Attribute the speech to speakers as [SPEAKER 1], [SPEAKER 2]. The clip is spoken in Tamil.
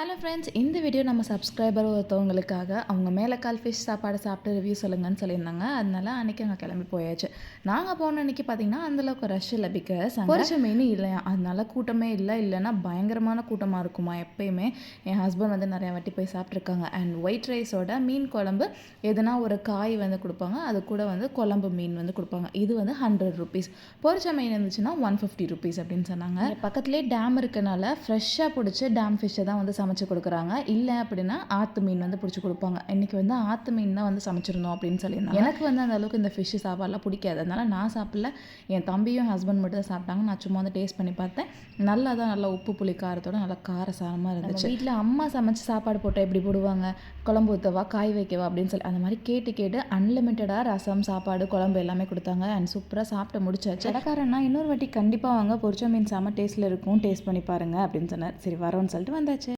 [SPEAKER 1] ஹலோ ஃப்ரெண்ட்ஸ் இந்த வீடியோ நம்ம சப்ஸ்கிரைபர் ஒருத்தவங்களுக்காக அவங்க மேலக்கால் ஃபிஷ் சாப்பாடு சாப்பிட்டு ரிவ்யூ சொல்லுங்கன்னு சொல்லியிருந்தாங்க. அதனால அன்றைக்கி அங்கே கிளம்பி போயாச்சு. நாங்கள் போன அன்றைக்கி பார்த்தீங்கன்னா அந்தளவுக்கு ரஷ் இல்லை பிகாஸ் பொரிச்ச மீன் இல்லையா அதனால கூட்டமே இல்லை. இல்லைன்னா பயங்கரமான கூட்டமாக இருக்குமா எப்பயுமே. என் ஹஸ்பண்ட் வந்து நிறையா வாட்டி போய் சாப்பிட்ருக்காங்க அண்ட் ஒயிட் ரைஸோட மீன் குழம்பு எதுனா ஒரு காய் வந்து கொடுப்பாங்க. அது கூட வந்து குழம்பு மீன் வந்து கொடுப்பாங்க. இது வந்து ஹண்ட்ரட் ருபீஸ் பொரிச்ச மீன் இருந்துச்சுன்னா ஒன் ஃபிஃப்டி ருபீஸ் அப்படின்னு சொன்னாங்க. பக்கத்துலேயே டேம் இருக்கனால ஃப்ரெஷ்ஷாக பிடிச்சி டேம் ஃபிஷ்ஷை தான் வந்து சமைச்சு கொடுக்குறாங்க. இல்லை அப்படின்னா ஆற்று மீன் வந்து பிடிச்சி கொடுப்பாங்க. இன்றைக்கி வந்து ஆற்று மீன் தான் வந்து சமைச்சிருந்தோம் அப்படின்னு சொல்லியிருந்தாங்க. எனக்கு வந்து அந்த அளவுக்கு இந்த ஃபிஷ்ஷு சாப்பாடுலாம் பிடிக்காது. அதனால் நான் சாப்பிடல. என் தம்பியும் ஹஸ்பண்ட் மட்டும் தான் சாப்பிட்டாங்க. நான் சும்மா வந்து டேஸ்ட் பண்ணி பார்த்தேன். நல்லா தான் நல்லா உப்பு புளி காரத்தோட நல்லா காரசாரமாக இருந்துச்சு. வீட்டில் அம்மா சமைச்சு சாப்பாடு போட்டால் எப்படி போடுவாங்க? குழம்பு ஊற்றவா காய் வைக்கவா? அப்படின்னு சொல்லி அந்த மாதிரி கேட்டு கேட்டு அன்லிமிட்டடாக ரசம் சாப்பாடு குழம்பு எல்லாமே கொடுத்தாங்க. அண்ட் சூப்பராக சாப்பிட்டு முடிச்சாச்சு. கடைக்காரன்னா இன்னொரு வாட்டி கண்டிப்பாக வாங்க. பொரிச்ச மீன் செம்ம டேஸ்ட்டில் இருக்கும். டேஸ்ட் பண்ணி பாருங்கள் அப்படின்னு சொன்னார். சரி வரோன்னு சொல்லிட்டு வந்தாச்சு.